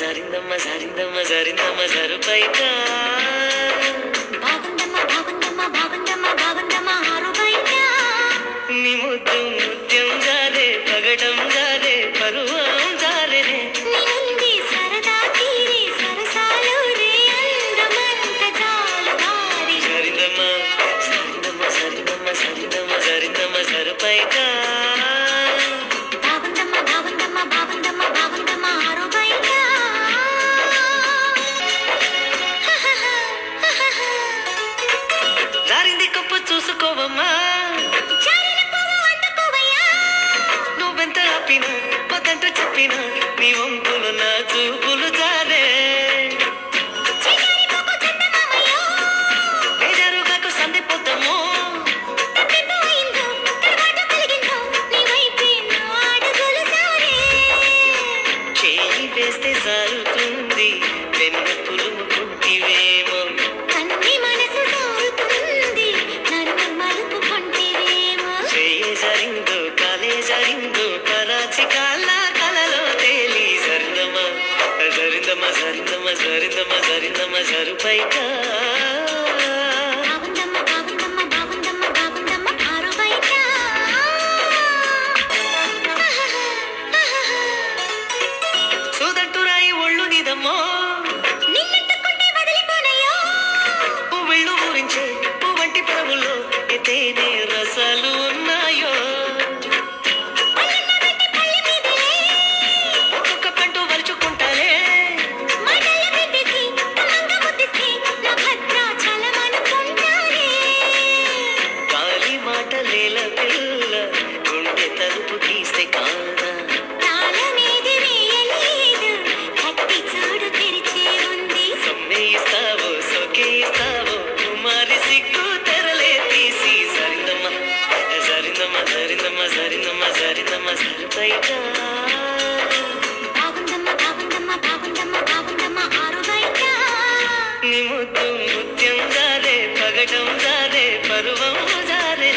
சரிந்தம்மா சரிந்தம்மா சரிந்தம்மா சருப்பைக்கா నీ ముద్దు ముద్దు చూపిన నీ వంపులు నా గరు పైక? సూదంటురాయి ఒళ్ళు నిదమ్మో. వెళ్ళు గురించే వంటి పరములో ఎత్తేనే రసాలు సొగేస్తావో సొగేస్తావో కుమారి సిగ్గు తెరలే తీసి సరినమ్మ సరినమ్మ సరినమ్మ సరినమ్మ సరినమ్మ సరిపైగా నిముద్దు ముత్యం దారే పగటం దారే పరువం దారే